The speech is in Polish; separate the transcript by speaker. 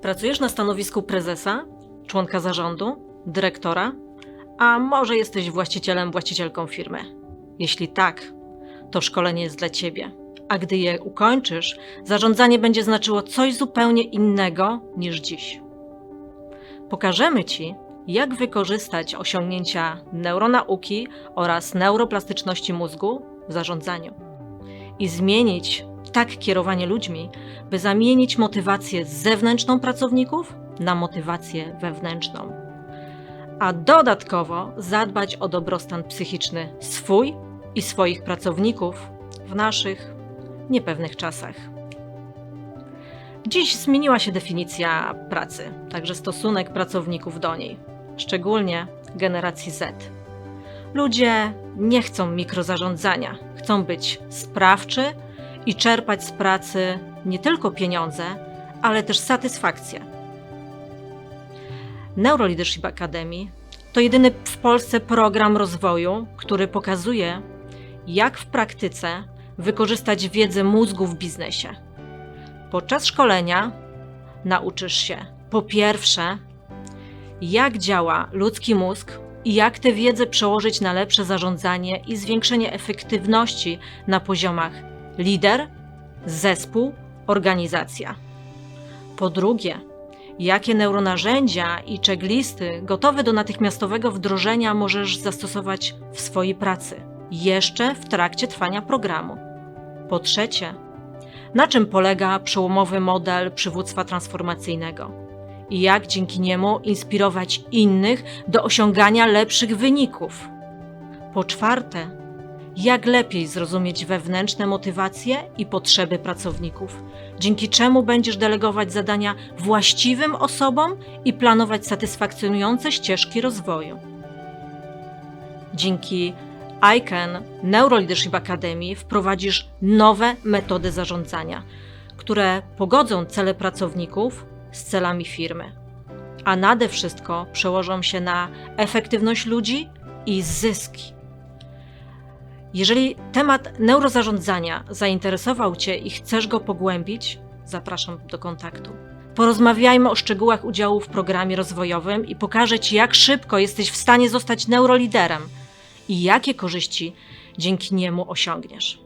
Speaker 1: Pracujesz na stanowisku prezesa, członka zarządu, dyrektora, a może jesteś właścicielem, właścicielką firmy? Jeśli tak, to szkolenie jest dla ciebie. A gdy je ukończysz, zarządzanie będzie znaczyło coś zupełnie innego niż dziś. Pokażemy ci, jak wykorzystać osiągnięcia neuronauki oraz neuroplastyczności mózgu w zarządzaniu i zmienić tak kierowanie ludźmi, by zamienić motywację zewnętrzną pracowników na motywację wewnętrzną. A dodatkowo zadbać o dobrostan psychiczny swój i swoich pracowników w naszych niepewnych czasach. Dziś zmieniła się definicja pracy, także stosunek pracowników do niej, szczególnie generacji Z. Ludzie nie chcą mikrozarządzania, chcą być sprawczy i czerpać z pracy nie tylko pieniądze, ale też satysfakcję. Neuroleadership Academy to jedyny w Polsce program rozwoju, który pokazuje, jak w praktyce wykorzystać wiedzę mózgu w biznesie. Podczas szkolenia nauczysz się po pierwsze, jak działa ludzki mózg i jak tę wiedzę przełożyć na lepsze zarządzanie i zwiększenie efektywności na poziomach lider, zespół, organizacja. Po drugie, jakie neuronarzędzia i checklisty gotowe do natychmiastowego wdrożenia możesz zastosować w swojej pracy, jeszcze w trakcie trwania programu. Po trzecie, na czym polega przełomowy model przywództwa transformacyjnego i jak dzięki niemu inspirować innych do osiągania lepszych wyników. Po czwarte, jak lepiej zrozumieć wewnętrzne motywacje i potrzeby pracowników, dzięki czemu będziesz delegować zadania właściwym osobom i planować satysfakcjonujące ścieżki rozwoju. Dzięki ICANN Neuroleadership Academy wprowadzisz nowe metody zarządzania, które pogodzą cele pracowników z celami firmy, a nade wszystko przełożą się na efektywność ludzi i zyski. Jeżeli temat neurozarządzania zainteresował Cię i chcesz go pogłębić, zapraszam do kontaktu. Porozmawiajmy o szczegółach udziału w programie rozwojowym i pokażę Ci, jak szybko jesteś w stanie zostać neuroliderem i jakie korzyści dzięki niemu osiągniesz.